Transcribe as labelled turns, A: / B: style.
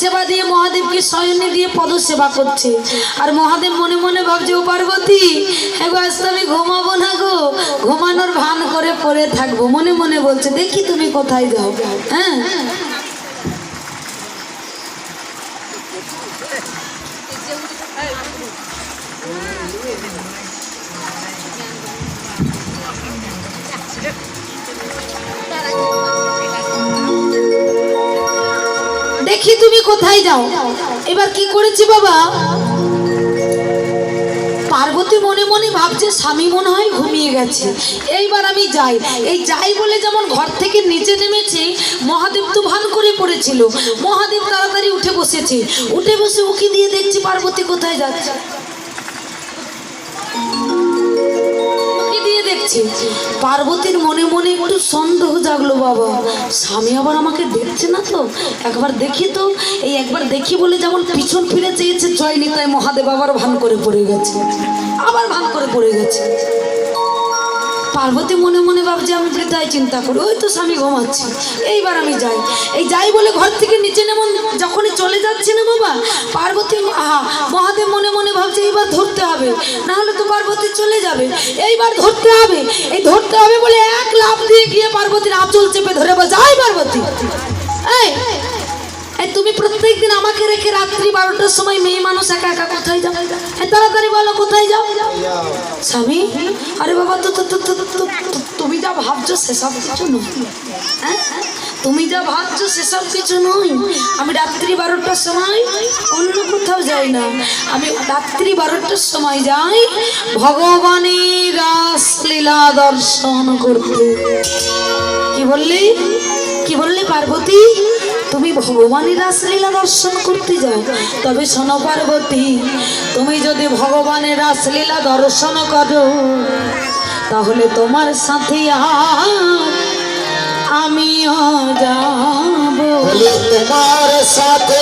A: সেবা দিয়ে মহাদেবকে শয়নে দিয়ে পদ সেবা করছে। আর মহাদেব মনে মনে ভাবছে, ও পার্বতী এবার আজকে আমি ঘুমাবো না গো। ঘুমানোর ভান করে পড়ে থাকব। মনে মনে বলছে, দেখি তুমি কোথায় যাও। হ্যাঁ। দেখি তুমি কোথায় যাও। এবার কি করেছি বাবা? পার্বতী মনে মনে ভাবছে, স্বামী মনে হয় ঘুমিয়ে গেছে। এইবার আমি যাই। এই যাই বলে যেমন ঘর থেকে নিচে নেমেছে, মহাদেব তো ভান করে পড়েছিল। মহাদেব তাড়াতাড়ি উঠে বসেছে। উঠে বসে উকি দিয়ে দেখছি পার্বতী কোথায় যাচ্ছে। দেখছি পার্বতীর মনে মনে একটু সন্দেহ জাগলো বাবা। স্বামী আবার আমাকে দেখছে না তো? একবার দেখি তো। এই একবার দেখি বলে যেমন পিছন ফিরে চেয়েছে জয় নিতাই মহাদেব আবার ভান করে পড়ে গেছে। আবার ভান করে পড়ে গেছে। পার্বতী মনে মনে ভাবছে, আমি বৃদ্ধায় চিন্তা করি। ওই তো স্বামী ঘুমাচ্ছে। এইবার আমি যাই। এই যাই বলে ঘর থেকে নিচে নেমন যখনই চলে যাচ্ছে না বাবা, পার্বতী মহাদেব মনে এইবার ধরতে হবে। না হলে তো পার্বতী চলে যাবে। এইবার ধরতে হবে। এই ধরতে হবে বলে এক লাভ দিয়ে গিয়ে পার্বতীর আঁচল চেপে ধরে বল, যাই পার্বতী। এই তুমি প্রত্যেক দিন আমাকে রেখে রাত্রি বারোটার সময় মেয়ে মানুষ একা একা কোথায় যাও? এই তাড়াতাড়ি বলো, কোথায় যাও? স্বামী, আরে বাবা, তো তুমি যা ভাবছ সেসব কিছু হ্যাঁ? তুমি যা ভাবছ সেসব কিছু নয়। আমি রাত্রি বারোটার সময় অন্য কোথাও যাই না। আমি রাত্রি বারোটার সময় যাই ভগবানের রাসলীলা দর্শন করতে। কি বললি? কি বললি পার্বতী? তুমি ভগবানের রাসলীলা দর্শন করতে যাও। তবে শোনো পার্বতী, তুমি যদি ভগবানের রাসলীলা দর্শন করো, তাহলে তোমার সাথে আর
B: তোমার সাথে